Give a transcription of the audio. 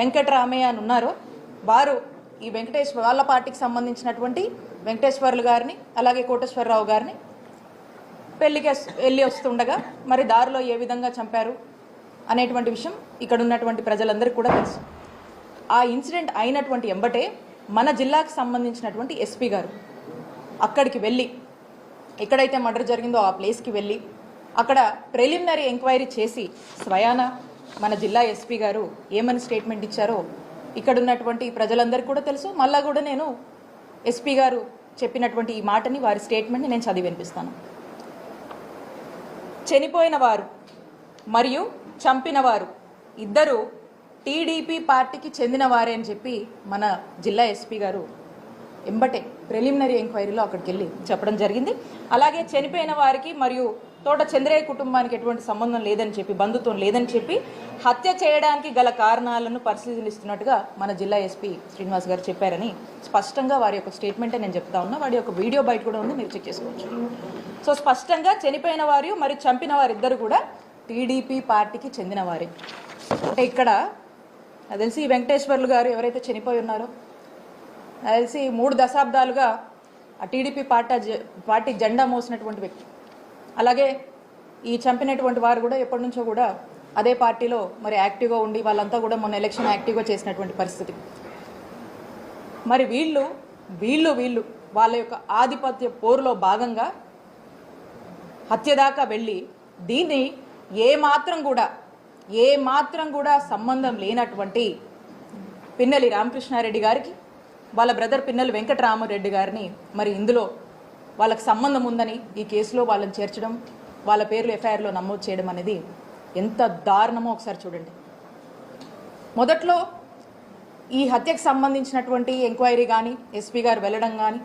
వెంకటరామయ్య అని ఉన్నారో. వారు ఈ వెంకటేశ్వర వాళ్ళ పార్టీకి సంబంధించినటువంటి వెంకటేశ్వర్లు గారిని అలాగే కోటేశ్వరరావు గారిని పెళ్ళికి వెళ్ళి వస్తుండగా మరి దారిలో ఏ విధంగా చంపారు అనేటువంటి విషయం ఇక్కడ ఉన్నటువంటి ప్రజలందరికీ కూడా తెలుసు. ఆ ఇన్సిడెంట్ అయినటువంటి ఎంబటే మన జిల్లాకు సంబంధించినటువంటి ఎస్పీ గారు. అక్కడికి వెళ్ళి ఎక్కడైతే మర్డర్ జరిగిందో ఆ ప్లేస్కి వెళ్ళి అక్కడ ప్రిలిమినరీ ఎంక్వైరీ చేసి స్వయానా మన జిల్లా ఎస్పీ గారు ఏమని స్టేట్మెంట్ ఇచ్చారో ఇక్కడ ఉన్నటువంటి ప్రజలందరికీ కూడా తెలుసు. మళ్ళా కూడా నేను ఎస్పీ గారు చెప్పినటువంటి ఈ మాటని వారి స్టేట్మెంట్ని నేను చదివి వినిపిస్తాను. చనిపోయిన వారు మరియు చంపినవారు ఇద్దరు టీడీపీ పార్టీకి చెందిన వారే అని చెప్పి మన జిల్లా ఎస్పీ గారు ఎంబటే ప్రిలిమినరీ ఎంక్వైరీలో అక్కడికి వెళ్ళి చెప్పడం జరిగింది. అలాగే చనిపోయిన వారికి మరియు తోట చంద్రయ్య కుటుంబానికి ఎటువంటి సంబంధం లేదని చెప్పి బంధుత్వం లేదని చెప్పి హత్య చేయడానికి గల కారణాలను పరిశీలిస్తున్నట్టుగా మన జిల్లా ఎస్పీ శ్రీనివాస్ గారు చెప్పారని స్పష్టంగా వారి యొక్క స్టేట్మెంటే నేను చెప్తా ఉన్నా. వాడి యొక్క వీడియో బయట కూడా ఉంది మీరు చెక్ చేసుకోవచ్చు. సో స్పష్టంగా చనిపోయిన వారు మరియు చంపిన వారిద్దరు కూడా టీడీపీ పార్టీకి చెందిన వారే. అంటే ఇక్కడ తెలిసి వెంకటేశ్వర్లు గారు ఎవరైతే చనిపోయి ఉన్నారో తెలిసి మూడు దశాబ్దాలుగా ఆ టీడీపీ పార్టీ జె- పార్టీ జెండా మోసినటువంటి వ్యక్తి. అలాగే ఈ చంపినటువంటి వారు కూడా ఎప్పటి నుంచో కూడా అదే పార్టీలో మరి యాక్టివ్గా ఉండి వాళ్ళంతా కూడా మొన్న ఎలక్షన్ యాక్టివ్గా చేసినటువంటి పరిస్థితి. మరి వీళ్ళు వీళ్ళు వీళ్ళు వాళ్ళ యొక్క ఆధిపత్య పోరులో భాగంగా హత్య దాకా వెళ్ళి దీన్ని ఏ మాత్రం కూడా ఏ మాత్రం కూడా సంబంధం లేనటువంటి పిన్నెలి రామకృష్ణారెడ్డి గారికి వాళ్ళ బ్రదర్ పిన్నలు వెంకటరామరెడ్డి గారిని మరి ఇందులో వాళ్ళకి సంబంధం ఉందని ఈ కేసులో వాళ్ళని చేర్చడం వాళ్ళ పేర్లు ఎఫ్ఐఆర్లో నమోదు చేయడం అనేది ఎంత దారుణమో ఒకసారి చూడండి. మొదట్లో ఈ హత్యకు సంబంధించినటువంటి ఎంక్వైరీ కానీ ఎస్పీ గారు వెళ్ళడం కానీ